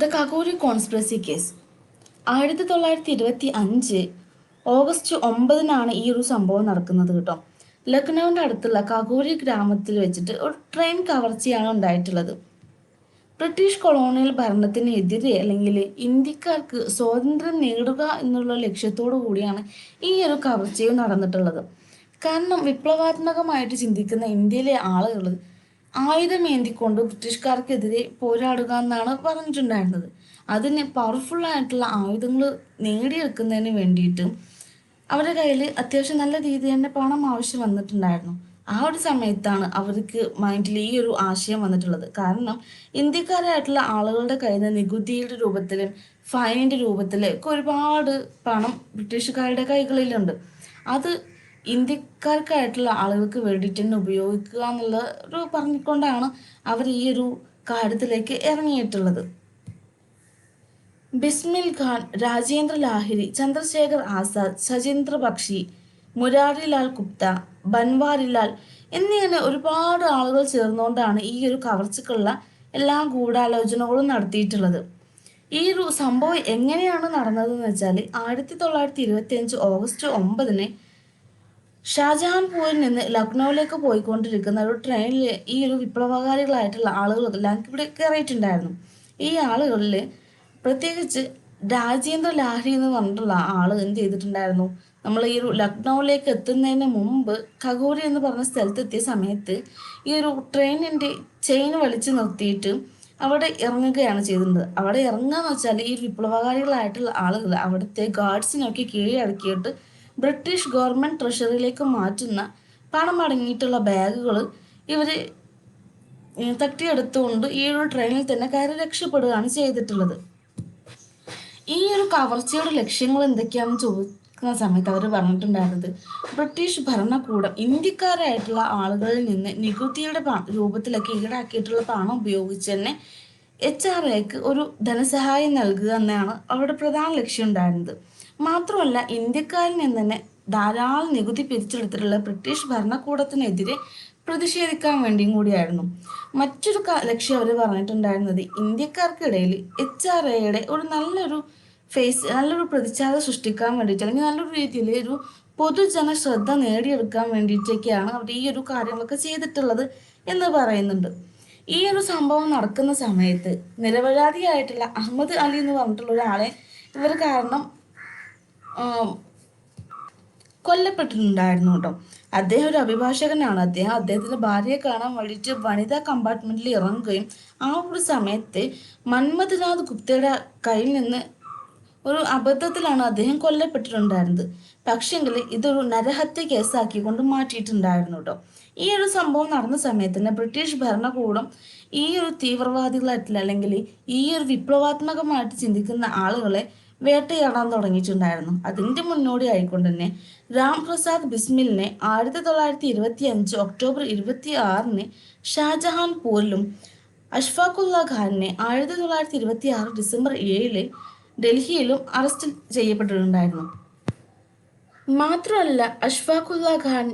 The കഗോരി conspiracy case. ആയിരത്തി തൊള്ളായിരത്തി ഇരുപത്തി അഞ്ച് ഓഗസ്റ്റ് ഒമ്പതിനാണ് ഈ ഒരു സംഭവം നടക്കുന്നത് കേട്ടോ. ലക്നൌവിന്റെ അടുത്തുള്ള കഗോരി ഗ്രാമത്തിൽ വെച്ചിട്ട് ഒരു ട്രെയിൻ കവർച്ചയാണ് ഉണ്ടായിട്ടുള്ളത്. ബ്രിട്ടീഷ് കൊളോണിയൽ ഭരണത്തിനെതിരെ അല്ലെങ്കിൽ ഇന്ത്യക്കാർക്ക് സ്വാതന്ത്ര്യം നേടുക എന്നുള്ള ലക്ഷ്യത്തോടു കൂടിയാണ് ഈ ഒരു കവർച്ചയും നടന്നിട്ടുള്ളത്. കാരണം വിപ്ലവാത്മകമായിട്ട് ചിന്തിക്കുന്ന ഇന്ത്യയിലെ ആളുകൾ ആയുധമേന്തിക്കൊണ്ട് ബ്രിട്ടീഷുകാർക്കെതിരെ പോരാടുക എന്നാണ് പറഞ്ഞിട്ടുണ്ടായിരുന്നത്. അതിന് പവർഫുൾ ആയിട്ടുള്ള ആയുധങ്ങൾ നേടിയെടുക്കുന്നതിന് വേണ്ടിയിട്ട് അവരുടെ കയ്യിൽ അത്യാവശ്യം നല്ല രീതിയിൽ തന്നെ പണം ആവശ്യം വന്നിട്ടുണ്ടായിരുന്നു. ആ ഒരു സമയത്താണ് അവർക്ക് മൈൻഡിൽ ഈ ഒരു ആശയം വന്നിട്ടുള്ളത്. കാരണം ഇന്ത്യക്കാരായിട്ടുള്ള ആളുകളുടെ കയ്യിൽ നിന്ന് നികുതിയുടെ രൂപത്തിലും ഫൈനിന്റെ രൂപത്തിലും ഒക്കെ ഒരുപാട് പണം ബ്രിട്ടീഷുകാരുടെ കൈകളിലുണ്ട്. അത് ഇന്ത്യക്കാർക്കായിട്ടുള്ള ആളുകൾക്ക് വേണ്ടിയിട്ട് തന്നെ ഉപയോഗിക്കുക എന്നുള്ള ഒരു പറഞ്ഞുകൊണ്ടാണ് അവർ ഈ ഒരു കാര്യത്തിലേക്ക് ഇറങ്ങിയിട്ടുള്ളത്. ബിസ്മിൽ ഖാൻ രാജേന്ദ്ര ലാഹിരി ചന്ദ്രശേഖർ ആസാദ് സജീന്ദ്ര ബക്ഷി മുരാരിലാൽ ഗുപ്ത ബൻവാരിലാൽ എന്നിങ്ങനെ ഒരുപാട് ആളുകൾ ചേർന്നുകൊണ്ടാണ് ഈ ഒരു കവർച്ചക്കുള്ള എല്ലാ ഗൂഢാലോചനകളും നടത്തിയിട്ടുള്ളത്. ഈ ഒരു സംഭവം എങ്ങനെയാണ് നടന്നതെന്ന് വെച്ചാൽ ആയിരത്തി തൊള്ളായിരത്തി ഇരുപത്തി അഞ്ച് ഓഗസ്റ്റ് ഒമ്പതിന് ഷാജഹാൻപൂരിൽ നിന്ന് ലക്നൌവിലേക്ക് പോയിക്കൊണ്ടിരിക്കുന്ന ഒരു ട്രെയിനിൽ ഈ ഒരു വിപ്ലവകാരികളായിട്ടുള്ള ആളുകളെല്ലാം ഇവിടെ കയറിയിട്ടുണ്ടായിരുന്നു ഈ ആളുകളിൽ പ്രത്യേകിച്ച് രാജേന്ദ്ര ലാഹരി എന്ന് പറഞ്ഞിട്ടുള്ള ആൾ എന്ത് ചെയ്തിട്ടുണ്ടായിരുന്നു? നമ്മൾ ഈ ഒരു ലക്നൌവിലേക്ക് എത്തുന്നതിന് മുമ്പ് ഖഗോരി എന്ന് പറഞ്ഞ സ്ഥലത്തെത്തിയ സമയത്ത് ഈ ഒരു ട്രെയിനിന്റെ ചെയിൻ വലിച്ചു നിർത്തിയിട്ട് അവിടെ ഇറങ്ങുകയാണ് ചെയ്തിരുന്നത്. അവിടെ ഇറങ്ങുക എന്ന് വെച്ചാൽ ഈ വിപ്ലവകാരികളായിട്ടുള്ള ആളുകൾ അവിടുത്തെ ഗാർഡ്സിനൊക്കെ കീഴടക്കിയിട്ട് ബ്രിട്ടീഷ് ഗവൺമെന്റ് ട്രഷറിയിലേക്ക് മാറ്റുന്ന പണം അടങ്ങിയിട്ടുള്ള ബാഗുകൾ ഇവർ തട്ടിയെടുത്തുകൊണ്ട് ഈ ഒരു ട്രെയിനിൽ തന്നെ കയറി രക്ഷപ്പെടുകയാണ് ചെയ്തിട്ടുള്ളത്. ഈ ഒരു കവർച്ചയുടെ ലക്ഷ്യങ്ങൾ എന്തൊക്കെയാണെന്ന് ചോദിക്കുന്ന സമയത്ത് അവർ പറഞ്ഞിട്ടുണ്ടായിരുന്നത് ബ്രിട്ടീഷ് ഭരണകൂടം ഇന്ത്യക്കാരായിട്ടുള്ള ആളുകളിൽ നിന്ന് നികുതിയുടെ രൂപത്തിലൊക്കെ ഈടാക്കിയിട്ടുള്ള പണം ഉപയോഗിച്ച് തന്നെ എച്ച് ആർ എക്ക് ഒരു ധനസഹായം നൽകുക എന്നാണ് അവരുടെ പ്രധാന ലക്ഷ്യം ഉണ്ടായിരുന്നത്. മാത്രമല്ല ഇന്ത്യക്കാരിൽ നിന്ന് തന്നെ ധാരാളം നികുതി പിരിച്ചെടുത്തിട്ടുള്ള ബ്രിട്ടീഷ് ഭരണകൂടത്തിനെതിരെ പ്രതിഷേധിക്കാൻ വേണ്ടിയും കൂടിയായിരുന്നു. മറ്റൊരു ലക്ഷ്യം അവർ പറഞ്ഞിട്ടുണ്ടായിരുന്നത് ഇന്ത്യക്കാർക്കിടയിൽ എച്ച് ആർ എയുടെ ഒരു നല്ലൊരു ഫേസ് നല്ലൊരു പ്രതിച്ഛായ സൃഷ്ടിക്കാൻ വേണ്ടിയിട്ട് അല്ലെങ്കിൽ നല്ലൊരു രീതിയിൽ ഒരു പൊതുജന ശ്രദ്ധ നേടിയെടുക്കാൻ വേണ്ടിയിട്ടൊക്കെയാണ് അവർ ഈ ഒരു കാര്യങ്ങളൊക്കെ ചെയ്തിട്ടുള്ളത് എന്ന് പറയുന്നുണ്ട്. ഈ ഒരു സംഭവം നടക്കുന്ന സമയത്ത് നിരപരാധിയായിട്ടുള്ള അഹമ്മദ് അലി എന്ന് പറഞ്ഞിട്ടുള്ള ഒരാളെ ഇവർ കാരണം കൊല്ലപ്പെട്ടിട്ടുണ്ടായിരുന്നു കേട്ടോ. അദ്ദേഹം ഒരു അഭിഭാഷകനാണ്. അദ്ദേഹം അദ്ദേഹത്തിന്റെ ഭാര്യയെ കാണാൻ വേണ്ടിയിട്ട് വനിതാ കമ്പാർട്ട്മെന്റിൽ ഇറങ്ങുകയും ആ ഒരു സമയത്ത് മന്മഥനാഥ് ഗുപ്തയുടെ കയ്യിൽ നിന്ന് ഒരു അബദ്ധത്തിലാണ് അദ്ദേഹം കൊല്ലപ്പെട്ടിട്ടുണ്ടായിരുന്നത്. പക്ഷെങ്കിൽ ഇതൊരു നരഹത്യ കേസാക്കിക്കൊണ്ട് മാറ്റിയിട്ടുണ്ടായിരുന്നു കേട്ടോ. ഈ ഒരു സംഭവം നടന്ന സമയത്ത് തന്നെ ബ്രിട്ടീഷ് ഭരണകൂടം ഈ ഒരു തീവ്രവാദികളായിട്ടുള്ള അല്ലെങ്കിൽ ഈ ഒരു വിപ്ലവാത്മകമായിട്ട് ചിന്തിക്കുന്ന ആളുകളെ വേട്ടയാടാൻ തുടങ്ങിയിട്ടുണ്ടായിരുന്നു. അതിന്റെ മുന്നോടി ആയിക്കൊണ്ട് തന്നെ രാംപ്രസാദ് ബിസ്മിലിനെ ആയിരത്തി തൊള്ളായിരത്തി ഇരുപത്തി അഞ്ച് ഒക്ടോബർ ഇരുപത്തി ആറിന് ഷാജഹാൻപൂരിലും അഷ്ഫാഖുല്ല ഖാനിനെ ആയിരത്തി തൊള്ളായിരത്തി ഇരുപത്തി ആറ് ഡിസംബർ ഏഴിൽ ഡൽഹിയിലും അറസ്റ്റ് ചെയ്യപ്പെട്ടിട്ടുണ്ടായിരുന്നു. മാത്രമല്ല അഷ്ഫാഖുല്ല ഖാൻ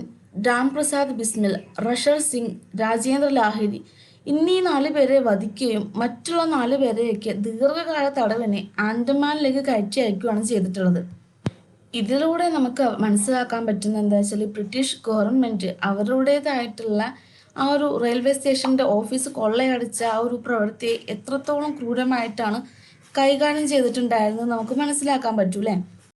രാംപ്രസാദ് ബിസ്മിൽ റഷർ സിംഗ് രാജേന്ദ്ര ലാഹിരി എന്നീ നാല് പേരെ വധിക്കുകയും മറ്റുള്ള നാല് പേരെയൊക്കെ ദീർഘകാല തടവിനെ ആൻഡമാനിലേക്ക് കയറ്റി അയക്കുകയാണ് ചെയ്തിട്ടുള്ളത്. ഇതിലൂടെ നമുക്ക് മനസ്സിലാക്കാൻ പറ്റുന്ന എന്താ വെച്ചാൽ ബ്രിട്ടീഷ് ഗവൺമെന്റ് അവരുടേതായിട്ടുള്ള ആ ഒരു റെയിൽവേ സ്റ്റേഷന്റെ ഓഫീസ് കൊള്ളയടിച്ച ആ ഒരു പ്രവൃത്തിയെ എത്രത്തോളം ക്രൂരമായിട്ടാണ് കൈകാര്യം ചെയ്തിട്ടുണ്ടായിരുന്നത് നമുക്ക് മനസ്സിലാക്കാൻ പറ്റൂലേ